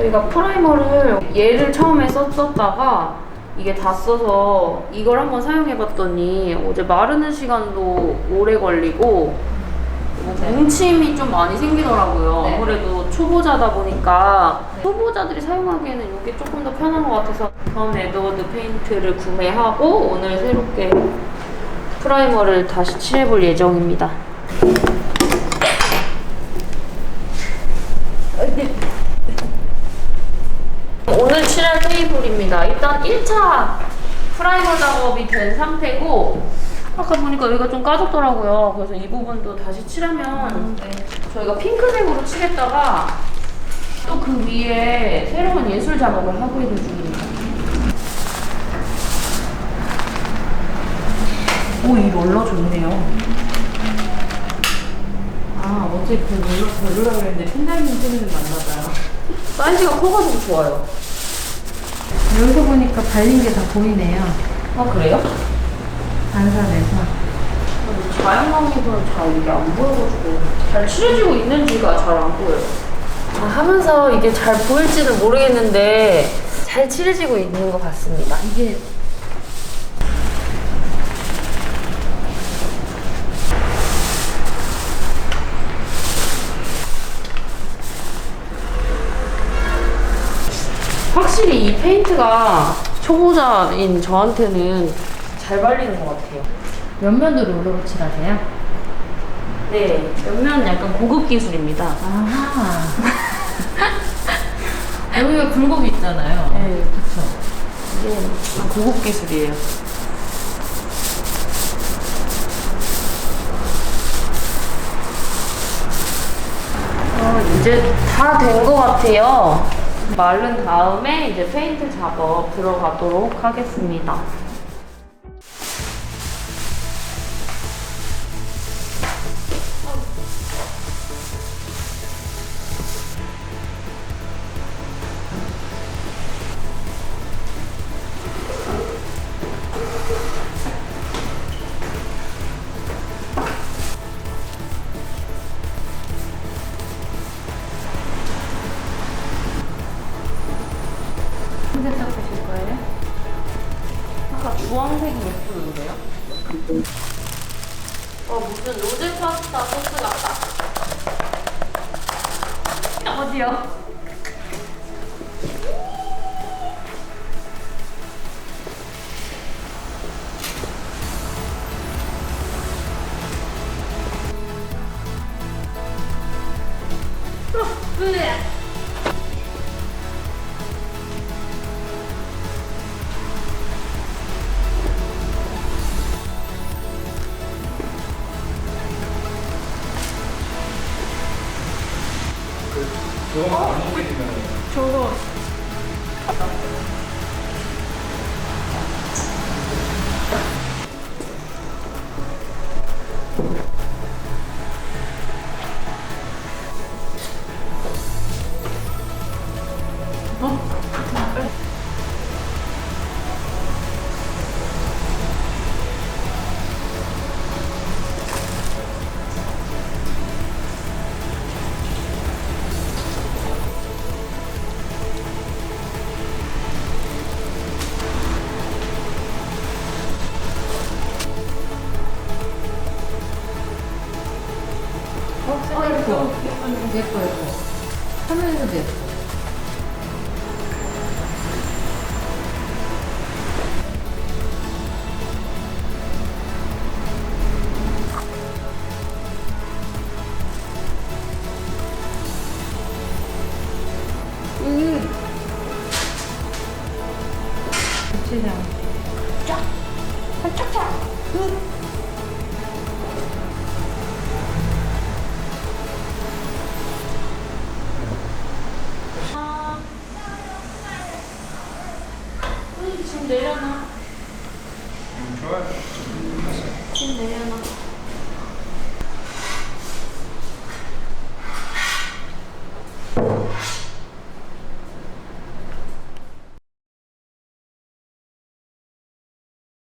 저희가 프라이머를 얘를 처음에 썼었다가 이게 다 써서 이걸 한번 사용해봤더니 어제 마르는 시간도 오래 걸리고 뭐 뭉침이 좀 많이 생기더라고요. 네. 아무래도 초보자다 보니까 초보자들이 사용하기에는 이게 조금 더 편한 것 같아서 덤 에드워드 페인트를 구매하고 오늘 새롭게 프라이머를 다시 칠해볼 예정입니다. 오늘 칠할 테이블입니다. 일단 1차 프라이머 작업이 된 상태고 아까 보니까 여기가 좀 까졌더라고요. 그래서 이 부분도 다시 칠하면 저희가 핑크색으로 칠했다가 또 그 위에 새로운 예술 작업을 하고 있는 중입니다. 오, 이 롤러 좋네요. 아 어제 그 롤러 별로라 그랬는데 펜다이밍 소리는 맞나봐요. 사이즈가 커가지고 좋아요. 여기서 보니까 발린 게 다 보이네요. 아, 그래요? 반사돼서. 자연광에서는 잘 이게 안 보여가지고 잘 칠해지고 있는지가 잘 안 보여요. 아, 하면서 이게 잘 보일지는 모르겠는데 잘 칠해지고 있는 것 같습니다. 이게 확실히 이 페인트가 초보자인 저한테는 잘 발리는 것 같아요. 옆면도 롤러로 칠하세요? 네, 옆면 약간 고급 기술입니다. 아하. 여기가 굴곡이 있잖아요. 네. 그쵸. 이게 고급 기술이에요. 어, 이제 다 된 것 같아요. 마른 다음에 이제 페인트 작업 들어가도록 하겠습니다. 주황색이 예쁘던데요? 어, 무슨 로제 파스타 소스 같다. 어디요? 저거 어, 예뻐. 예뻐. 화면에서도 예뻐. 음. 고추장. 아. 음, 지금 내려놔. 좋아요. 지금 내려놔.